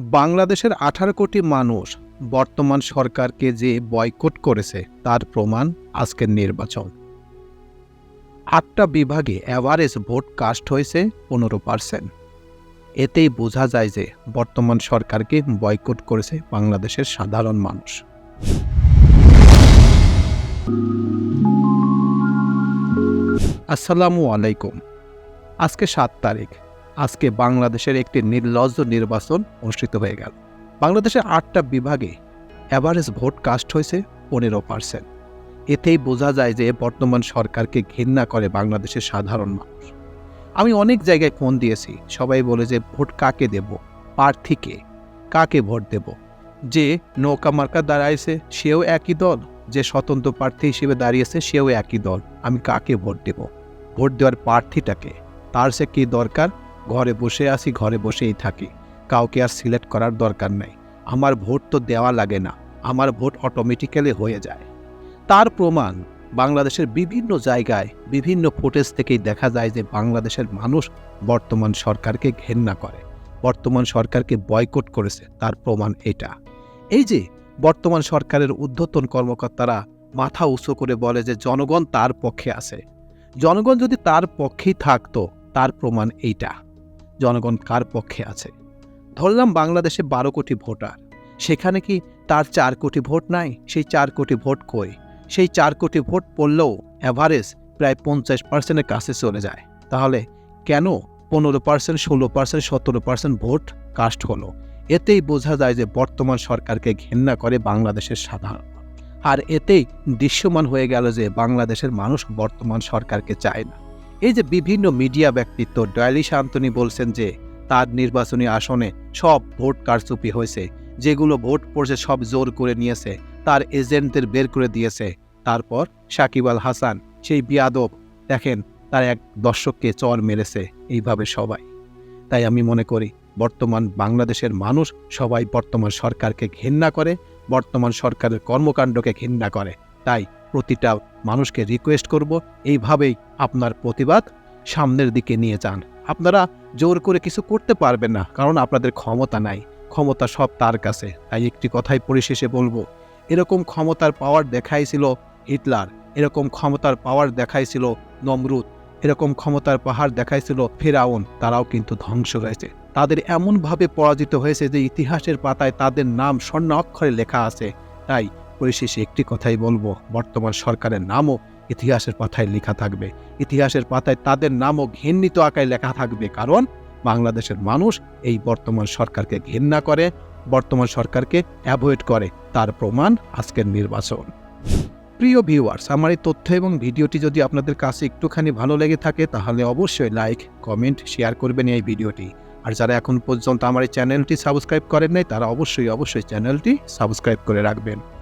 বাংলাদেশের আঠারো কোটি মানুষ বর্তমান সরকারকে যে বয়কট করেছে, তার প্রমাণ আজকের নির্বাচন। আটটা বিভাগে অ্যাভারেজ ভোট কাস্ট হয়েছে পনেরো পার্সেন্ট এতেই বোঝা যায় যে বর্তমান সরকারকে বয়কট করেছে বাংলাদেশের সাধারণ মানুষ। আসসালামু আলাইকুম। আজকে সাত তারিখ। আজকে বাংলাদেশের একটি নির্লজ্জ নির্বাচন অনুষ্ঠিত হয়ে গেল। বাংলাদেশের আটটা বিভাগে অ্যাভারেজ ভোট কাস্ট হয়েছে পনেরো পার্সেন্ট এতেই বোঝা যায় যে বর্তমান সরকারকে ঘৃণা করে বাংলাদেশের সাধারণ মানুষ। আমি অনেক জায়গায় ফোন দিয়েছি, সবাই বলে যে ভোট কাকে দেব? প্রার্থীকে কাকে ভোট দেব? যে নৌকা মার্কা দাঁড়াইছে, সেও একই দল। যে স্বতন্ত্র প্রার্থী হিসেবে দাঁড়িয়েছে, সেও একই দল। আমি কাকে ভোট দেব? ভোট দেওয়ার প্রার্থীটাকে। তার সে কী দরকার? ঘরে বসে আসি ঘরে বসেই থাকি। কাউকে আর সিলেক্ট করার দরকার নেই। আমার ভোট তো দেওয়া লাগে না। আমার ভোট অটোমেটিক্যালি হয়ে যায়। তার প্রমাণ বাংলাদেশের বিভিন্ন জায়গায় বিভিন্ন ফুটেজ থেকেই দেখা যায় যে বাংলাদেশের মানুষ বর্তমান সরকারকে ঘেন্না করে। বর্তমান সরকারকে বয়কট করেছে। তার প্রমাণ এটা। এই যে বর্তমান সরকারের ঊর্ধ্বতন কর্মকর্তারা মাথা উঁচু করে বলে যে জনগণ তার পক্ষে আছে। জনগণ যদি তার পক্ষেই থাকতো, তার প্রমাণ এইটা। জনগণ কার পক্ষে আছে? ধরলাম বাংলাদেশে বারো কোটি ভোটার। সেখানে কি তার চার কোটি ভোট নাই? সেই চার কোটি ভোট কই? সেই চার কোটি ভোট পড়লেও অ্যাভারেজ প্রায় পঞ্চাশ পার্সেন্টের কাছে চলে যায়। তাহলে কেন পনেরো পার্সেন্ট ষোলো পার্সেন্ট সতেরো পার্সেন্ট ভোট কাস্ট হলো? এতেই বোঝা যায় যে বর্তমান সরকারকে ঘেন্না করে বাংলাদেশের সাধারণ। আর এতেই দৃশ্যমান হয়ে গেল যে বাংলাদেশের মানুষ বর্তমান সরকারকে চায় না। এই যে বিভিন্ন মিডিয়া ব্যক্তিত্ব, ডয়ালি শান্তনী বলছেন যে, তার নির্বাচনী আসনে সব ভোট কারচুপি হয়েছে। যেগুলো ভোট পড়ছে সব জোর করে নিয়েছে। তার এজেন্টদের বের করে দিয়েছে। তারপর সাকিব আল হাসান, সেই বিয়াদব, দেখেন তার এক দর্শককে চর মেরেছে এইভাবে সবাই। তাই আমি মনে করি, বর্তমান বাংলাদেশের মানুষ সবাই বর্তমান সরকারকে ঘেন্না করে, বর্তমান সরকারের কর্মকাণ্ডকে ঘেন্না করে। তাই প্রতিটা মানুষকে রিকোয়েস্ট করব, এইভাবেই আপনার প্রতিবাদ সামনের দিকে নিয়ে যান। আপনারা জোর করে কিছু করতে পারবেন না, কারণ আপনাদের ক্ষমতা নাই। ক্ষমতা সব তার কাছে। তাই একটি কথাই পরিশেষে বলব, এরকম ক্ষমতার পাওয়ার দেখাইছিল হিটলার, এরকম ক্ষমতার পাওয়ার দেখাইছিল নমরুদ, এরকম ক্ষমতার পাহাড় দেখাইছিল ফেরাউন, তারাও কিন্তু ধ্বংস হয়েছে। তাদের এমনভাবে পরাজিত হয়েছে যে ইতিহাসের পাতায় তাদের নাম স্বর্ণ অক্ষরে লেখা আছে। তাই পরিশেষে একটি কথাই বলব, বর্তমান সরকারের নামও ইতিহাসের পাতায় লেখা থাকবে। ইতিহাসের পাতায় তাদের নামও ঘৃণিত আকারে লেখা থাকবে। কারণ বাংলাদেশের মানুষ এই বর্তমান সরকারকে ঘৃণা করে, বর্তমান সরকারকে অ্যাভয়েড করে। তার প্রমাণ আজকের নির্বাচন। প্রিয় ভিউয়ার্স, আমার এই তথ্য এবং ভিডিওটি যদি আপনাদের কাছে একটুখানি ভালো লেগে থাকে, তাহলে অবশ্যই লাইক, কমেন্ট, শেয়ার করবেন এই ভিডিওটি। আর যারা এখন পর্যন্ত আমার এই চ্যানেলটি সাবস্ক্রাইব করেন নাই, তারা অবশ্যই অবশ্যই চ্যানেলটি সাবস্ক্রাইব করে রাখবেন।